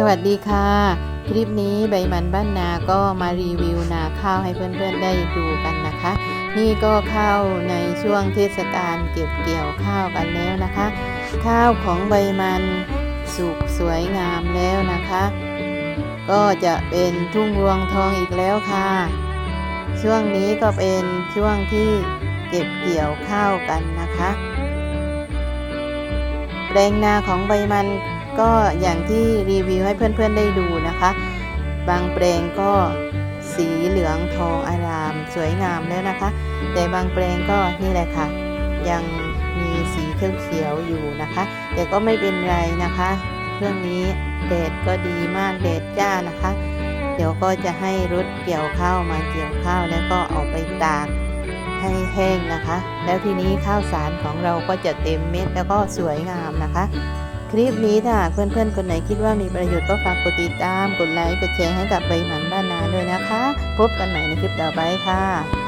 สวัสดีค่ะ คลิปนี้ใบมันบ้านนาก็มารีวิวนาข้าวให้เพื่อนๆได้ดูกันนะคะ นี่ก็เข้าในช่วงเทศกาลเก็บเกี่ยวข้าวกันแล้วนะคะ ข้าวของใบมันสุกสวยงามแล้วนะคะ ก็จะเป็นทุ่งรวงทองอีกแล้วค่ะ ช่วงนี้ก็เป็นช่วงที่เก็บเกี่ยวข้าวกันนะคะแปลงนาของใบมัน ก็อย่างที่รีวิวให้เพื่อนๆได้ดูนะคะ บางแปลงก็สีเหลืองทองอาราม สวยงามแล้วนะคะ แต่บางแปลงก็นี่แหละค่ะ ยังมีสีเขียวๆอยู่นะคะ แต่ก็ไม่เป็นไรนะคะ เรื่องนี้แดดก็ดีมากแดดจ้านะคะ เดี๋ยวก็จะให้รถเกี่ยวข้าวมาเกี่ยวข้าวแล้วก็เอาไปตากให้แห้งนะคะ แล้วทีนี้ข้าวสารของเราก็จะเต็มเม็ดแล้วก็สวยงามนะคะ คลิปนี้ถ้าเพื่อนๆ คนไหนคิดว่ามีประโยชน์ก็ฝากกดติดตาม กดไลค์ กดแชร์ให้กับใบหมันบ้านนาด้วยนะคะ พบกันใหม่ในคลิปต่อไปค่ะ